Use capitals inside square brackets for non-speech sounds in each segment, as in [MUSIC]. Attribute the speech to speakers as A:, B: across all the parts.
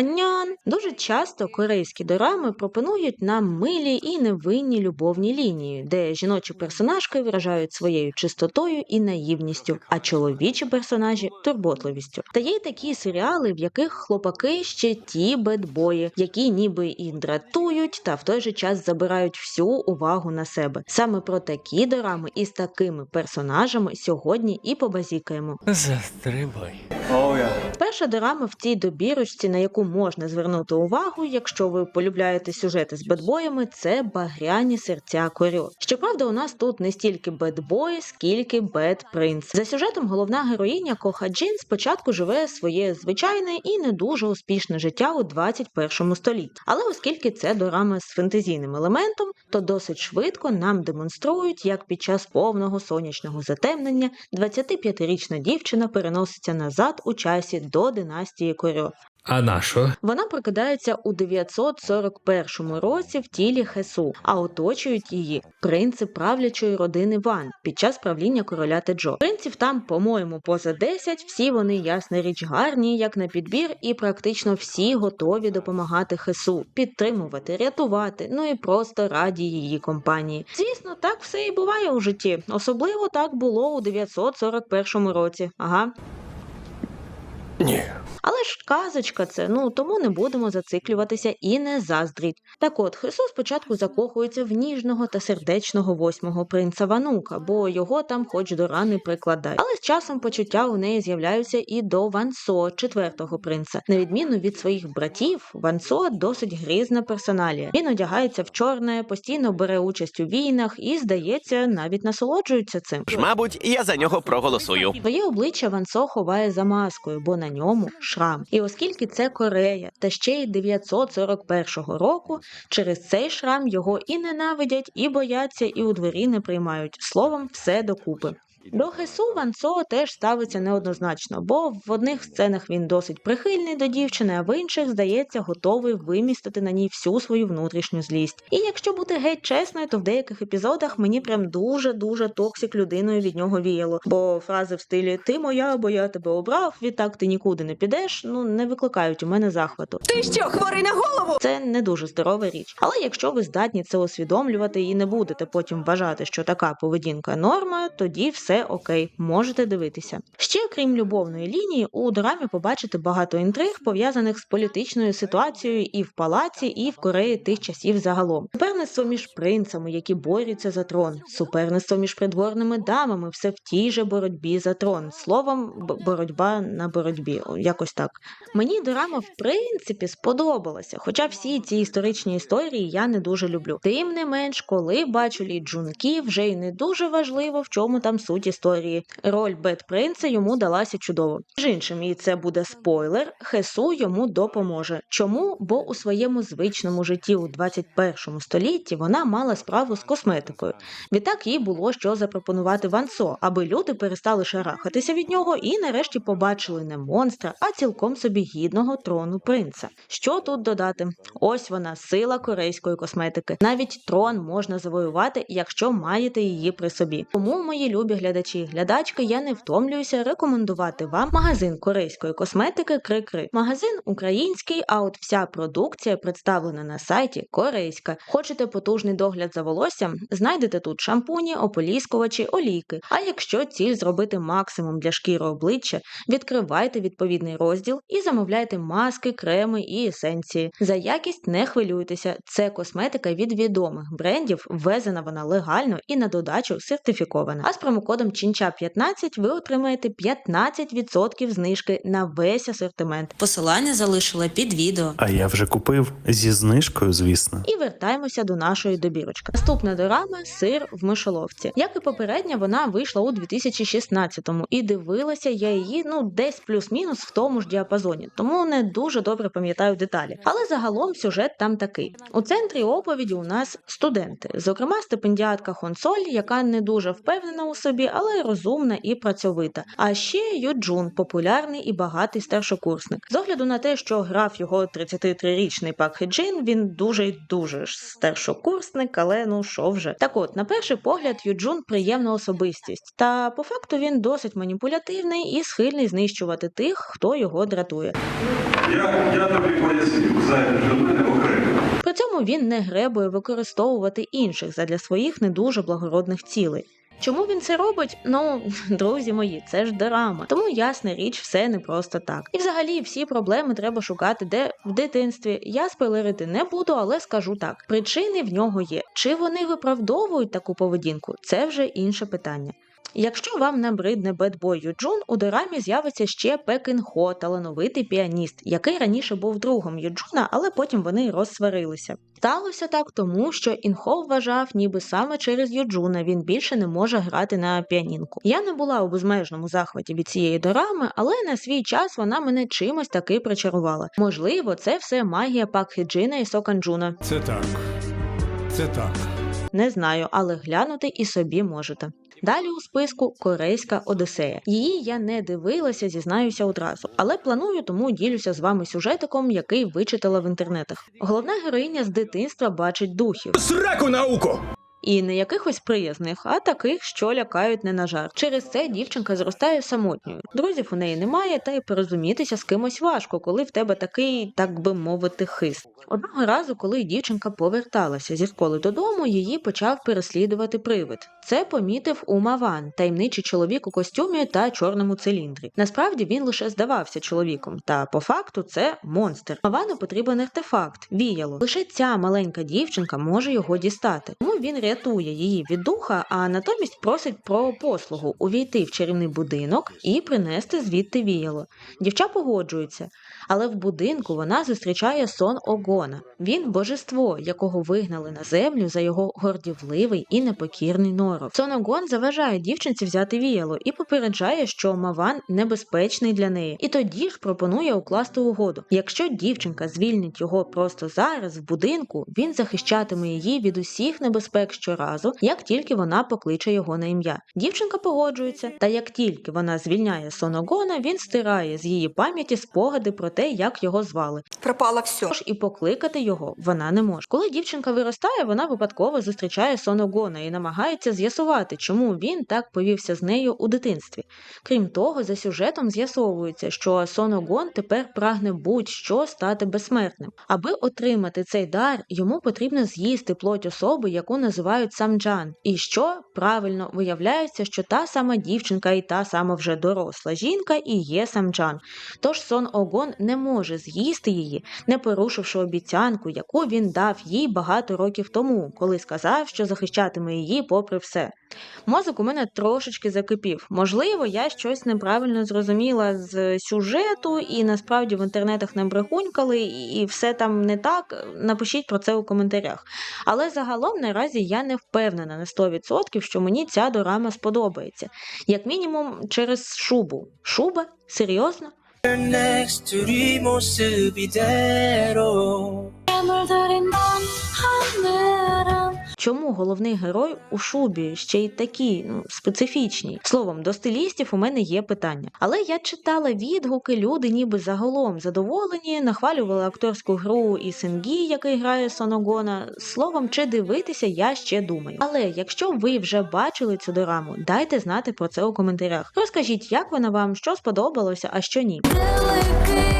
A: Аньян. Дуже часто корейські дорами пропонують нам милі і невинні любовні лінії, де жіночі персонажки виражають своєю чистотою і наївністю, а чоловічі персонажі турботливістю. Та є й такі серіали, в яких хлопаки ще ті бедбої, які ніби і дратують, та в той же час забирають всю увагу на себе. Саме про такі дорами із такими персонажами сьогодні і побазікаємо.
B: Застрибай.
A: Перша дорама в цій добірочці, на яку можна звернути увагу, якщо ви полюбляєте сюжети з бедбоями, це багряні серця Корьо. Щоправда, у нас тут не стільки бедбой, скільки бед принц. За сюжетом головна героїня Коха Джин спочатку живе своє звичайне і не дуже успішне життя у 21 столітті. Але оскільки це дорама з фентезійним елементом, то досить швидко нам демонструють, як під час повного сонячного затемнення 25-річна дівчина переноситься назад у часі до династії Корьо.
B: А на що?
A: Вона прокидається у 941 році в тілі Хесу, а оточують її принци правлячої родини Ван під час правління короля Теджо. Принців там, по-моєму, поза 10, всі вони ясна річ гарні, як на підбір, і практично всі готові допомагати Хесу, підтримувати, рятувати, ну і просто раді її компанії. Звісно, так все і буває у житті. Особливо так було у 941 році. Ага.
B: Ні.
A: Але ж казочка це, ну тому не будемо зациклюватися і не заздріть. Так от, Хесу спочатку закохується в ніжного та сердечного восьмого принца Ванука, бо його там хоч до рани прикладай. Але з часом почуття у неї з'являються і до Вансо, четвертого принца. На відміну від своїх братів, Вансо досить грізна персоналія. Він одягається в чорне, постійно бере участь у війнах і, здається, навіть насолоджується цим.
C: Ж, мабуть, я за нього проголосую.
A: Своє обличчя Вансо ховає за маскою, бо на ньому шрам. І оскільки це Корея, та ще й 941 року, через цей шрам його і ненавидять, і бояться, і у дворі не приймають. Словом, все докупи. До Хесу Ван Со теж ставиться неоднозначно, бо в одних сценах він досить прихильний до дівчини, а в інших, здається, готовий вимістити на ній всю свою внутрішню злість. І якщо бути геть чесною, то в деяких епізодах мені прям дуже-дуже токсик людиною від нього віяло. Бо фрази в стилі Ти моя, бо я тебе обрав, відтак ти нікуди не підеш, ну не викликають у мене захвату.
D: Ти що, хворий на голову?
A: Це не дуже здорова річ. Але якщо ви здатні це усвідомлювати і не будете потім вважати, що така поведінка норма, тоді все окей, можете дивитися. Ще крім любовної лінії, у дорамі побачите багато інтриг, пов'язаних з політичною ситуацією і в палаці, і в Кореї тих часів загалом. Суперництво між принцами, які борються за трон, суперництво між придворними дамами, все в тій же боротьбі за трон. Словом, боротьба на боротьбі, якось так. Мені дорама в принципі сподобалася, хоча всі ці історичні історії я не дуже люблю. Тим не менш, коли бачу Лі Джункі, вже й не дуже важливо, в чому там суть історії. Роль Бет Принца йому далася чудово. Між іншим, і це буде спойлер. Хесу йому допоможе. Чому? Бо у своєму звичному житті у 21 столітті вона мала справу з косметикою. Відтак їй було що запропонувати Вансо, аби люди перестали шарахатися від нього і нарешті побачили не монстра, а цілком собі гідного трону принца. Що тут додати? Ось вона, сила корейської косметики. Навіть трон можна завоювати, якщо маєте її при собі. Тому, мої любі глядачі і глядачки, я не втомлююся рекомендувати вам магазин корейської косметики Крикри. Магазин український, а от вся продукція представлена на сайті корейська. Хочете потужний догляд за волоссям? Знайдете тут шампуні, ополіскувачі, олійки. А якщо ціль зробити максимум для шкіри обличчя, відкривайте відповідний розділ і замовляйте маски, креми і есенції. За якість не хвилюйтеся. Це косметика від відомих брендів, ввезена вона легально і на додачу сертифікована. А з промокодом Чинча 15 ви отримаєте 15% знижки на весь асортимент. Посилання залишила під відео.
E: А я вже купив зі знижкою, звісно.
A: І вертаємося до нашої добірочки. Наступна дорама сир в мишоловці. Як і попередня, вона вийшла у 2016-му, і дивилася я її ну десь плюс-мінус в тому ж діапазоні, тому не дуже добре пам'ятаю деталі. Але загалом сюжет там такий: у центрі оповіді у нас студенти, зокрема стипендіатка Хонсоль, яка не дуже впевнена у собі, але розумна і працьовита. А ще Юджун, популярний і багатий старшокурсник. З огляду на те, що грав його 33-річний Пак Хеджин, він дуже й дуже ж старшокурсник, але ну що вже. Так от, на перший погляд, Юджун приємна особистість, та по факту він досить маніпулятивний і схильний знищувати тих, хто його дратує.
F: Я, я тобі поясню.
A: він не гребує використовувати інших задля своїх не дуже благородних цілей. Чому він це робить? Ну, [LAUGHS] друзі мої, це ж драма. Тому ясна річ, все не просто так. І взагалі всі проблеми треба шукати де в дитинстві. Я спойлерити не буду, але скажу так: причини в нього є. Чи вони виправдовують таку поведінку? Це вже інше питання. Якщо вам набридне бедбой Юджун, у дорамі з'явиться ще Пекін Хо, талановитий піаніст, який раніше був другом Юджуна, але потім вони розсварилися. Сталося так тому, що Інхо вважав, ніби саме через Юджуна він більше не може грати на піанінку. Я не була у безмежному захваті від цієї дорами, але на свій час вона мене чимось таки причарувала. Можливо, це все магія Пак Хеджина і Соканджуна.
D: Це так. Це так.
A: Не знаю, але глянути і собі можете. Далі у списку Корейська Одесея. Її я не дивилася, зізнаюся одразу, але планую, тому ділюся з вами сюжетиком, який вичитала в інтернетах. Головна героїня з дитинства бачить духів.
D: Сраку науку!
A: І не якихось приязних, а таких, що лякають не на жарт. Через це дівчинка зростає самотньою. Друзів у неї немає, та й порозумітися з кимось важко, коли в тебе такий, так би мовити, хист. Одного разу, коли дівчинка поверталася зі школи додому, її почав переслідувати привид. Це помітив Умаван, таємничий чоловік у костюмі та чорному циліндрі. Насправді він лише здавався чоловіком, та по факту це монстр. Мавану потрібен артефакт, віяло. Лише ця маленька дівчинка може його дістати. Тому він рятує її від духа, а натомість просить про послугу увійти в чарівний будинок і принести звідти віяло. Дівча погоджується, але в будинку вона зустрічає сон Огона. Він божество, якого вигнали на землю за його гордівливий і непокірний норов. Сон Огон заважає дівчинці взяти віяло і попереджає, що Маван небезпечний для неї. І тоді ж пропонує укласти угоду. Якщо дівчинка звільнить його просто зараз в будинку, він захищатиме її від усіх небезпек щоразу, як тільки вона покличе його на ім'я. Дівчинка погоджується, та як тільки вона звільняє Соногона, він стирає з її пам'яті спогади про те, як його звали.
F: Пропало все.
A: Тож і покликати його вона не може. Коли дівчинка виростає, вона випадково зустрічає Соногона і намагається з'ясувати, чому він так повівся з нею у дитинстві. Крім того, за сюжетом з'ясовується, що Соногон тепер прагне будь-що стати безсмертним. Аби отримати цей дар, йому потрібно з'їсти плоть особи, яку називають самджан. І що правильно виявляється, що та сама дівчинка і та сама вже доросла жінка і є самджан. Тож Сон Огон не може з'їсти її, не порушивши обіцянку, яку він дав їй багато років тому, коли сказав, що захищатиме її попри все. Мозок у мене трошечки закипів. Можливо, я щось неправильно зрозуміла з сюжету, і насправді в інтернетах не брехунькали, і все там не так. Напишіть про це у коментарях. Але загалом наразі я не впевнена на 100%, що мені ця дорама сподобається. Як мінімум через шубу. Шуба? Серйозно? чому головний герой у шубі ще й такий ну, специфічній. Словом, до стилістів у мене є питання. Але я читала відгуки, люди ніби загалом задоволені, нахвалювали акторську гру і Сенгі, який грає Соногона. Словом, чи дивитися, я ще думаю. Але якщо ви вже бачили цю дораму, дайте знати про це у коментарях. Розкажіть, як вона вам що сподобалося, а що ні.
G: Великий,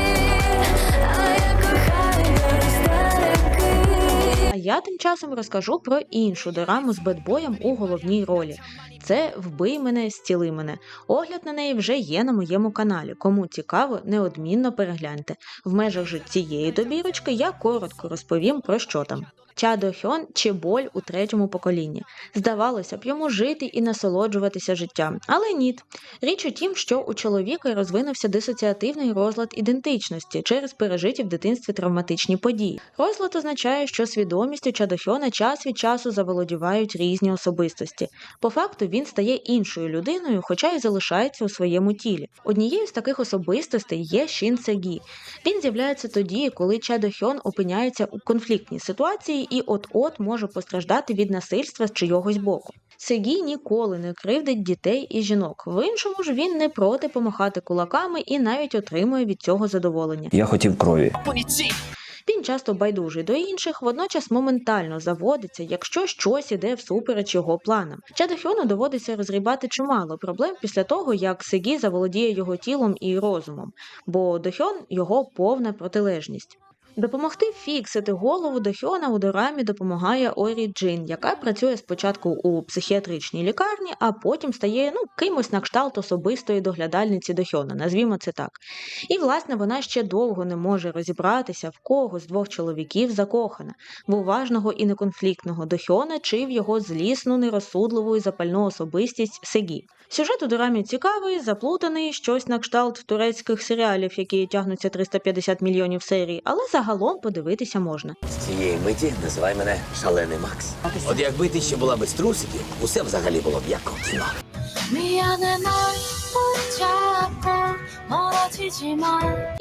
G: я
A: тим часом розкажу про іншу дораму з бедбоєм у головній ролі. Це Вбий мене, стіли мене. Огляд на неї вже є на моєму каналі. Кому цікаво, неодмінно перегляньте. В межах же цієї добірочки я коротко розповім про що там. Чадо Хьон чи боль у третьому поколінні. Здавалося б, йому жити і насолоджуватися життям, але ні. Річ у тім, що у чоловіка розвинувся дисоціативний розлад ідентичності через пережиті в дитинстві травматичні події. Розлад означає, що свідомістю Чадохьона час від часу заволодівають різні особистості. По факту він стає іншою людиною, хоча й залишається у своєму тілі. Однією з таких особистостей є Шін Сегі. Він з'являється тоді, коли Чадохьон опиняється у конфліктній ситуації і от-от може постраждати від насильства з чийогось боку. Сегі ніколи не кривдить дітей і жінок. В іншому ж він не проти помахати кулаками і навіть отримує від цього задоволення.
H: Я хотів крові.
A: Він часто байдужий до інших, водночас моментально заводиться, якщо щось іде всупереч його планам. Чадохьону доводиться розрібати чимало проблем після того, як Сегі заволодіє його тілом і розумом, бо Дохьон його повна протилежність. Допомогти фіксити голову до Хьона у дорамі допомагає Орі Джин, яка працює спочатку у психіатричній лікарні, а потім стає ну кимось на кшталт особистої доглядальниці Дохьона, назвімо це так. І власне вона ще довго не може розібратися, в кого з двох чоловіків закохана в уважного і неконфліктного до Хьона чи в його злісну, нерозсудливу і запальну особистість Сегі. Сюжет у дорамі цікавий, заплутаний, щось на кшталт турецьких серіалів, які тягнуться 350 мільйонів серій, але загалом подивитися можна.
F: З цієї миті називай мене шалений Макс. От якби ти ще була без трусиків, усе взагалі було б як кіно.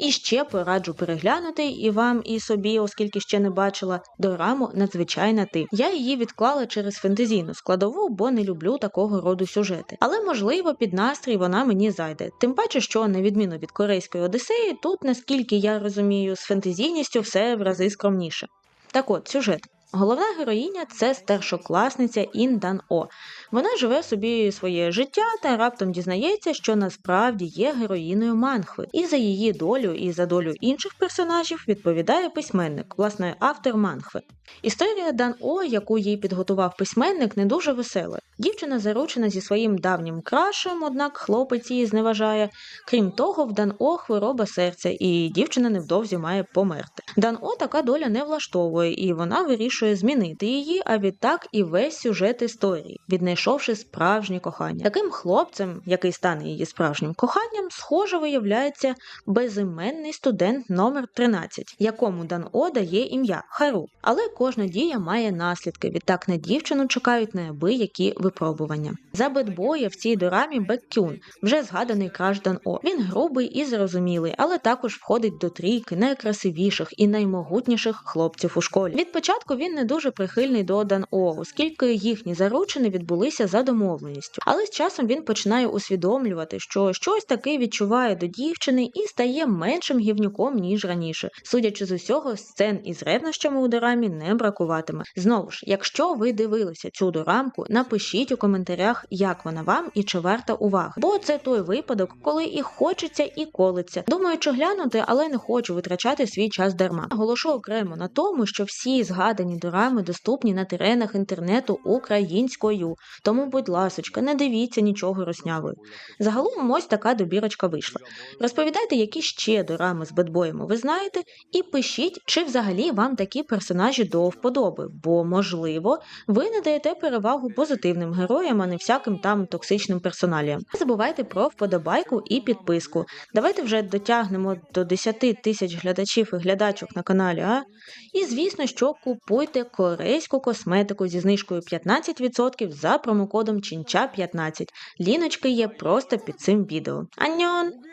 A: І ще пораджу переглянути і вам, і собі, оскільки ще не бачила, дораму надзвичайна ти. Я її відклала через фентезійну складову, бо не люблю такого роду сюжети. Але можливо під настрій вона мені зайде. Тим паче, що на відміну від корейської Одіссеї, тут, наскільки я розумію, з фентезійністю все в рази скромніше. Так от, сюжет. Головна героїня це старшокласниця Ін Дан О. Вона живе собі своє життя та раптом дізнається, що насправді є героїною манхви. І за її долю, і за долю інших персонажів відповідає письменник, власне, автор манхви. Історія Дан О, яку їй підготував письменник, не дуже весела. Дівчина заручена зі своїм давнім крашем, однак хлопець її зневажає. Крім того, в Дан О хвороба серця, і дівчина невдовзі має померти. Дан О така доля не влаштовує, і вона вирішує змінити її, а відтак і весь сюжет історії, віднайшовши справжнє кохання. Таким хлопцем, який стане її справжнім коханням, схоже виявляється безіменний студент номер 13, якому Дан О дає ім'я Хару. Але кожна дія має наслідки. Відтак на дівчину чекають неабиякі випробування. За бедбоя в цій дорамі Беккюн, вже згаданий краш Дан О. Він грубий і зрозумілий, але також входить до трійки найкрасивіших і наймогутніших хлопців у школі. Від початку він не дуже прихильний до Дан О, оскільки їхні заручини відбулися за домовленістю. Але з часом він починає усвідомлювати, що щось таке відчуває до дівчини і стає меншим гівнюком ніж раніше. Судячи з усього, сцен із ревнощами у дорамі не бракуватиме. Знову ж, якщо ви дивилися цю дорамку, напишіть у коментарях, як вона вам і чи варта уваги. Бо це той випадок, коли і хочеться, і колиться. Думаю, чи глянути, але не хочу витрачати свій час дарма. Наголошу окремо на тому, що всі згадані дорами доступні на теренах інтернету українською. Тому, будь ласочка, не дивіться нічого роснявою. Загалом ось така добірочка вийшла. Розповідайте, які ще дорами з бедбоями ви знаєте, і пишіть, чи взагалі вам такі персонажі до вподоби, бо, можливо, ви надаєте перевагу позитивним героям, а не всяким там токсичним персоналіям. Не забувайте про вподобайку і підписку. Давайте вже дотягнемо до 10 тисяч глядачів і глядачок на каналі, а? І звісно, що купуйте корейську косметику зі знижкою 15% за промокодом Чинча15. Ліночки є просто під цим відео. Аньон!